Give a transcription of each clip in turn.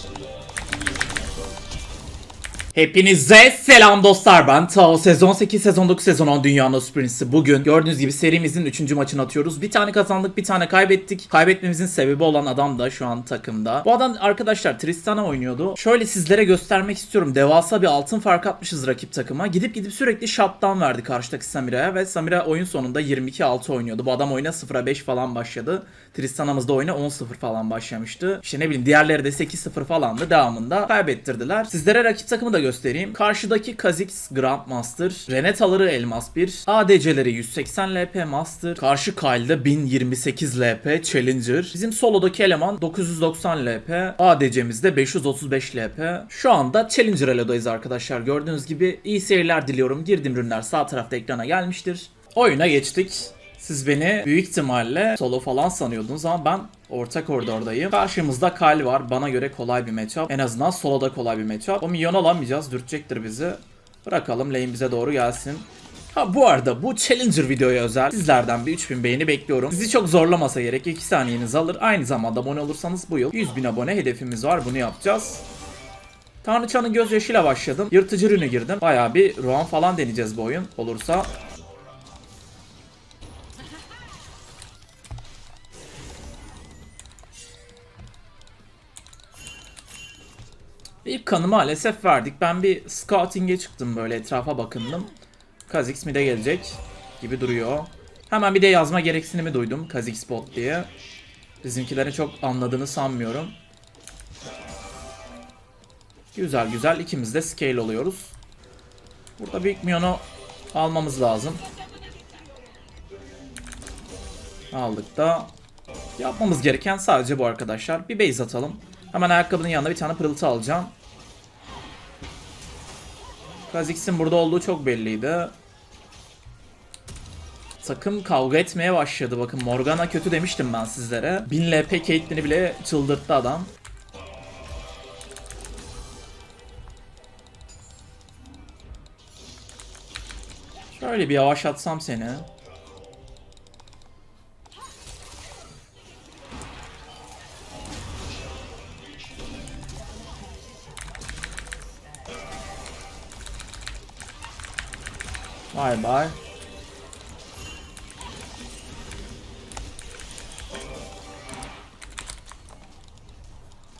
Thank you. Hepinize selam dostlar ben Tao. Sezon 8, sezon 9, sezon 10 Dünya No Sprints'i bugün gördüğünüz gibi serimizin 3. maçını atıyoruz. Bir tane kazandık bir tane kaybettik. Kaybetmemizin sebebi olan adam da şu an takımda. Bu adam arkadaşlar Tristana oynuyordu. Şöyle sizlere göstermek istiyorum. Devasa bir altın fark atmışız rakip takıma. Gidip gidip sürekli shutdown verdi karşıdaki Samira'ya ve Samira oyun sonunda 22-6 oynuyordu. Bu adam oyuna 0-5 falan başladı. Tristana'mız da oyuna 10-0 falan başlamıştı. İşte ne bileyim diğerleri de 8-0 falandı. Devamında kaybettirdiler. Sizlere rakip takımı da göstereyim. Karşıdaki Kha'Zix Grandmaster, Renetaları Elmas 1, ADC'leri 180 LP Master, karşı Kyle'da 1028 LP Challenger. Bizim solodaki eleman 990 LP, ADC'miz de 535 LP. Şu anda Challenger Elo'dayız arkadaşlar. Gördüğünüz gibi iyi seyirler diliyorum. Girdim ürünler sağ tarafta ekrana gelmiştir. Oyuna geçtik. Siz beni büyük ihtimalle solo falan sanıyordunuz ama ben orta koridordayım. Karşımızda Kyle var. Bana göre kolay bir matchup. En azından soloda kolay bir matchup. O milyon alamayacağız. Dürtecektir bizi. Bırakalım lane bize doğru gelsin. Ha bu arada bu Challenger videoya özel sizlerden bir 3000 beğeni bekliyorum. Sizi çok zorlamasa gerek 2 saniyenizi alır. Aynı zamanda abone olursanız bu yıl 100 bin abone hedefimiz var. Bunu yapacağız. Tanrıçanın gözyaşıyla başladım. Yırtıcı rünü girdim. Bayağı bir Rohan falan deneyeceğiz bu oyun. Olursa İlk kanı maalesef verdik. Ben bir scouting'e çıktım böyle etrafa bakındım. Kha'Zix mi de gelecek gibi duruyor. Hemen bir de yazma gereksinimi duydum Kha'Zix bot diye. Bizimkilerin çok anladığını sanmıyorum. Güzel güzel ikimiz de scale oluyoruz. Burada büyük minyonu almamız lazım. Aldık da. Yapmamız gereken sadece bu arkadaşlar. Bir base atalım. Hemen ayakkabının yanına bir tane pırıltı alacağım. Kha'Zix'in burada olduğu çok belliydi. Takım kavga etmeye başladı. Bakın Morgana kötü demiştim ben sizlere. 1000 LP Caitlyn'i bile çıldırttı adam. Şöyle bir yavaşlatsam seni. Bay bay.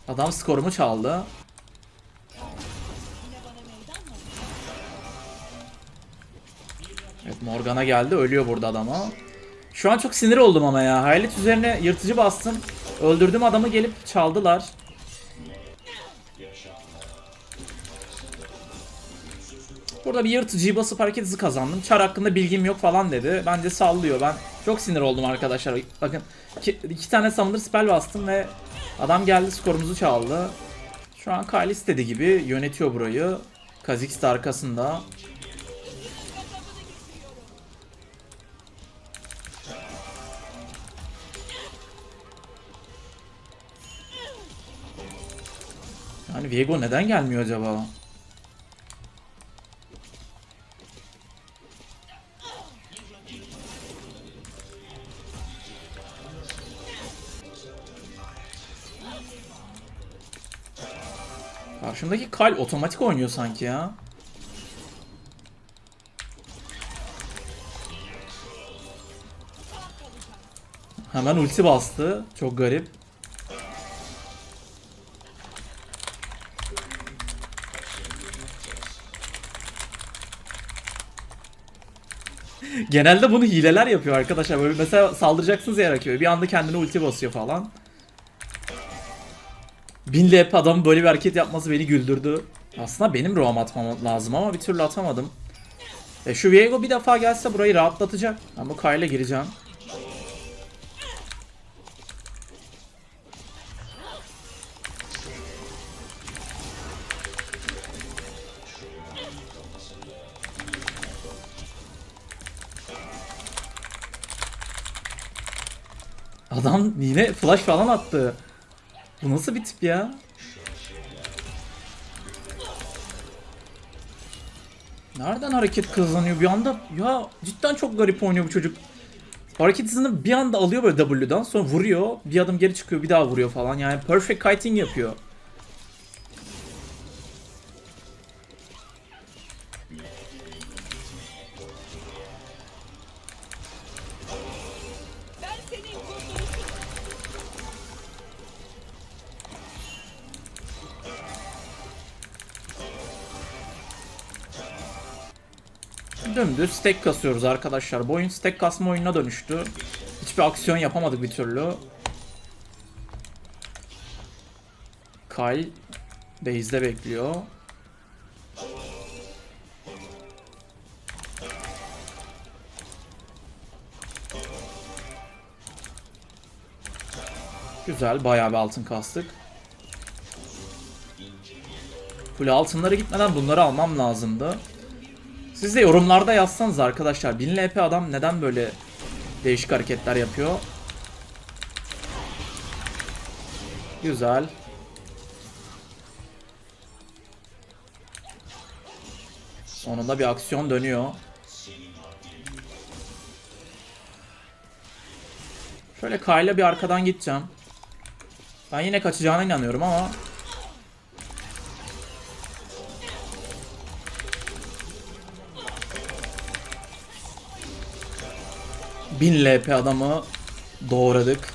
Adam skorumu çaldı. Evet Morgana geldi. Ölüyor burada adama. Şu an çok sinir oldum ama ya. Hayalet üzerine yırtıcı bastım. Öldürdüğüm adamı gelip çaldılar. Burada bir yırtıcıyı basıp hareket hızı kazandım. Çar hakkında bilgim yok falan dedi. Bence sallıyor. Ben çok sinir oldum arkadaşlar. Bakın iki, iki tane summoner spell bastım ve adam geldi skorumuzu çaldı. Şu an Kyle istediği gibi yönetiyor burayı. Kha'Zix de arkasında. Yani Viego neden gelmiyor acaba? Karşımdaki Kal otomatik oynuyor sanki ya. Hemen ulti bastı. Çok garip. Genelde bunu hileler yapıyor arkadaşlar. Böyle mesela saldıracaksınız ya rakibe. Bir anda kendine ulti basıyor falan. 1000 LP adamın böyle bir hareket yapması beni güldürdü. Aslında benim roam atmam lazım ama bir türlü atamadım. E şu Viego bir defa gelse burayı rahatlatacak. Ben bu Kyle'e gireceğim. Adam yine flash falan attı. Bu nasıl bir tip ya? Nereden hareket kazanıyor bir anda? Ya cidden çok garip oynuyor bu çocuk. Hareket hızını bir anda alıyor böyle W'dan sonra vuruyor. Bir adım geri çıkıyor bir daha vuruyor falan. Yani perfect kiting yapıyor. Dümdüz stack kasıyoruz arkadaşlar. Bu oyun stack kasma oyununa dönüştü. Hiçbir aksiyon yapamadık bir türlü. Kyle base'de bekliyor. Güzel, bayağı bir altın kastık. Full altınları gitmeden bunları almam lazımdı. Siz de yorumlarda yazsanız arkadaşlar 1000 LP adam neden böyle değişik hareketler yapıyor? Güzel. Sonunda bir aksiyon dönüyor. Şöyle Kyle'a bir arkadan gideceğim. Ben yine kaçacağına inanıyorum ama 1000 LP adamı doğradık.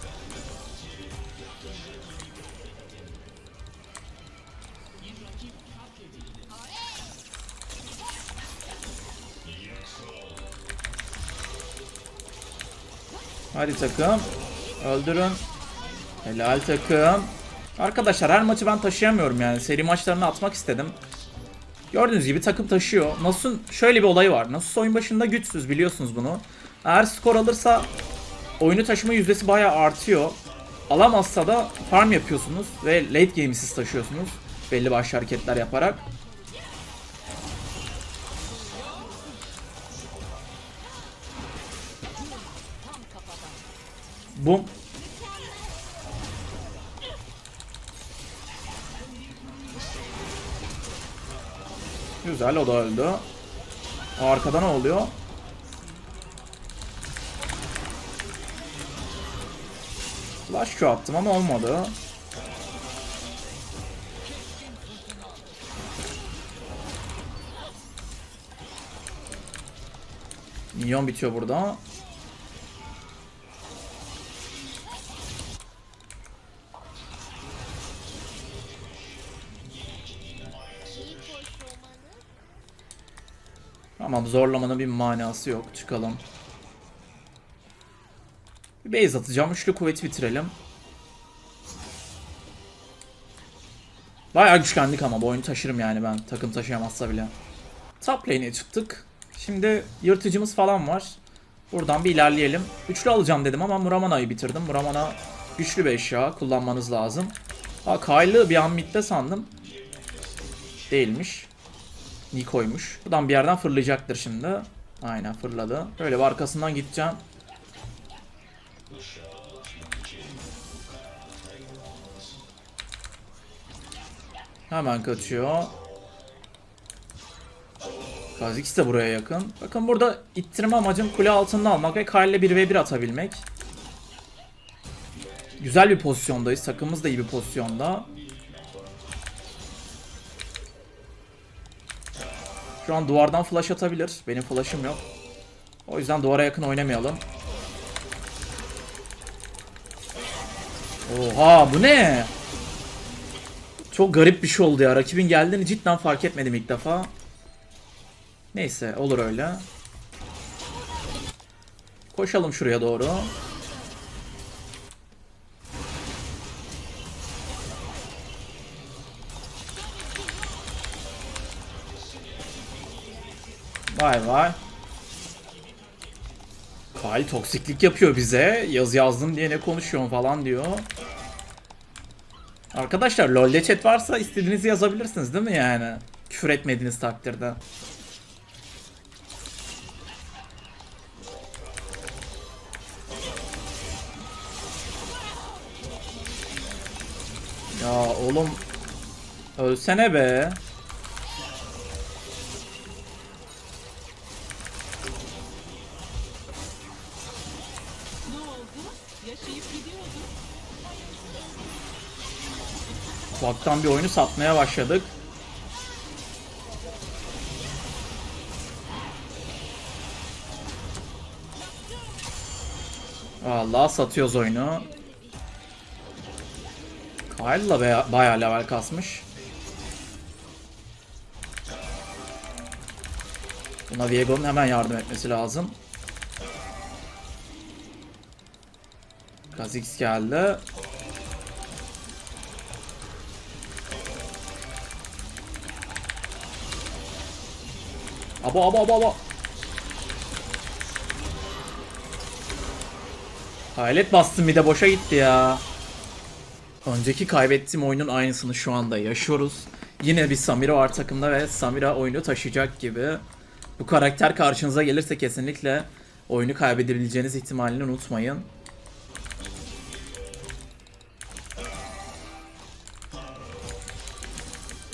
Hadi takım. Öldürün. Helal takım. Arkadaşlar her maçı ben taşıyamıyorum yani. Seri maçlarını atmak istedim. Gördüğünüz gibi takım taşıyor. Nasus'un şöyle bir olayı var. Nasus oyun başında güçsüz biliyorsunuz bunu. Eğer skor alırsa oyunu taşıma yüzdesi bayağı artıyor. Alamazsa da farm yapıyorsunuz ve late game'i siz taşıyorsunuz. Belli başlı hareketler yaparak. Bum. Güzel o da öldü. Arkada ne oluyor? Flash Q attım ama olmadı. Minyon bitiyor burada. Tamam zorlamanın bir manası yok. Çıkalım. Base atacağım. Üçlü kuvveti bitirelim. Bayağı güçlendik ama bu oyunu taşırım yani ben. Takım taşıyamazsa bile. Top lane'e çıktık. Şimdi yırtıcımız falan var. Buradan bir ilerleyelim. Üçlü alacağım dedim ama Muramana'yı bitirdim. Muramana güçlü bir eşya. Kullanmanız lazım. Ha Kyle'ı bir an midde sandım. Değilmiş. Niko'ymuş. Buradan bir yerden fırlayacaktır şimdi. Aynen fırladı. Böyle bir arkasından gideceğim. Hemen kaçıyor. Kha'Zix de buraya yakın. Bakın burada ittirme amacım kule altında almak ve Kyle'le 1v1 atabilmek. Güzel bir pozisyondayız. Takımımız da iyi bir pozisyonda. Şu an duvardan flash atabilir. Benim flash'ım yok. O yüzden duvara yakın oynamayalım. Oha bu ne? Çok garip bir şey oldu ya. Rakibin geldiğini cidden fark etmedim ilk defa. Neyse olur öyle. Koşalım şuraya doğru. Vay vay. Kyle toksiklik yapıyor bize. Yaz yazdım diye ne konuşuyorsun falan diyor. Arkadaşlar LoL'de chat varsa istediğinizi yazabilirsiniz değil mi yani? Küfür etmediğiniz takdirde. Ya oğlum ölsene be. Yaşayıp gidiyordun. Ufaktan bir oyunu satmaya başladık. Vallahi satıyoruz oyunu. Kyle'la baya- bayağı level kasmış. Buna Viego'nun hemen yardım etmesi lazım. Kha'Zix geldi. Abo abo abo abo. Hayalet bastım bir de boşa gitti ya. Önceki kaybettiğim oyunun aynısını şu anda yaşıyoruz. Yine bir Samira var takımda ve Samira oyunu taşıyacak gibi. Bu karakter karşınıza gelirse kesinlikle oyunu kaybedebileceğiniz ihtimalini unutmayın.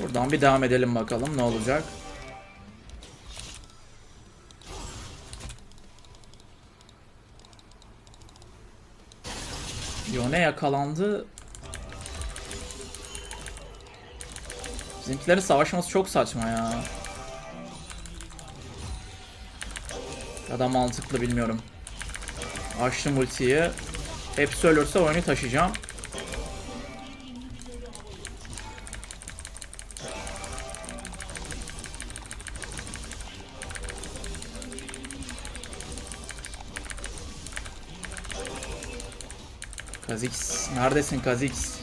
Buradan bir devam edelim bakalım ne olacak. Yone yakalandı. Bizimkilerin savaşması çok saçma ya. Ya da mantıklı bilmiyorum. Açtım ultiyi. Hepsi ölürse oyunu taşıyacağım. Kha'Zix neredesin Kha'Zix?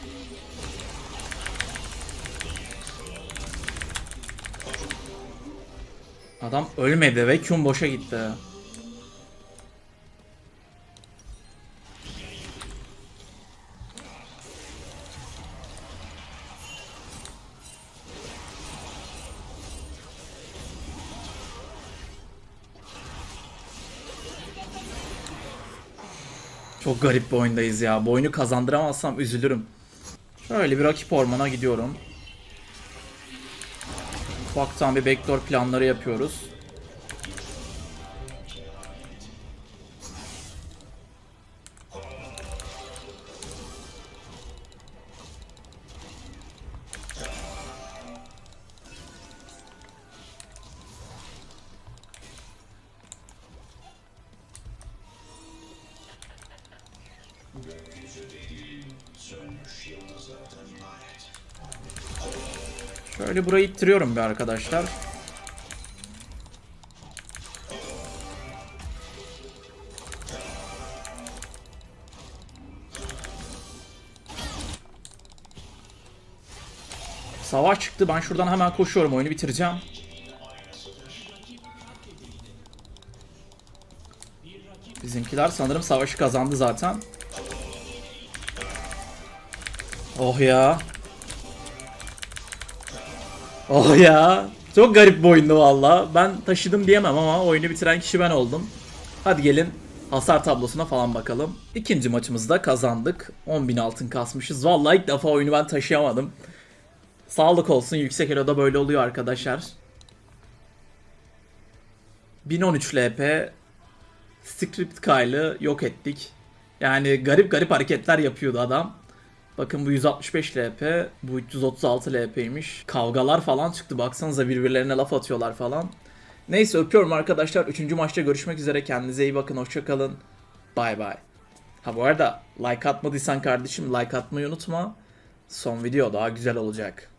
Adam ölmedi ve Q'm boşa gitti. Çok garip bir oyundayız ya. Bu oyunu kazandıramazsam üzülürüm. Şöyle bir rakip ormana gidiyorum. Ufaktan bir backdoor planları yapıyoruz. Şöyle burayı ittiriyorum bir arkadaşlar. Savaş çıktı. Ben şuradan hemen koşuyorum. Oyunu bitireceğim. Bizimkiler sanırım savaşı kazandı zaten. Oh ya. Oh ya. Çok garip bir oyundu valla. Ben taşıdım diyemem ama oyunu bitiren kişi ben oldum. Hadi gelin hasar tablosuna falan bakalım. İkinci maçımızda kazandık. 10.000 altın kasmışız. Valla ilk defa oyunu ben taşıyamadım. Sağlık olsun yüksek eloda böyle oluyor arkadaşlar. 1013 LP Script Kyle'ı yok ettik. Yani garip garip hareketler yapıyordu adam. Bakın bu 165 LP, bu 336 LP'ymiş. Kavgalar falan çıktı baksanıza birbirlerine laf atıyorlar falan. Neyse öpüyorum arkadaşlar. Üçüncü maçta görüşmek üzere. Kendinize iyi bakın. Hoşçakalın. Bay bay. Ha bu arada like atmadıysan kardeşim like atmayı unutma. Son video daha güzel olacak.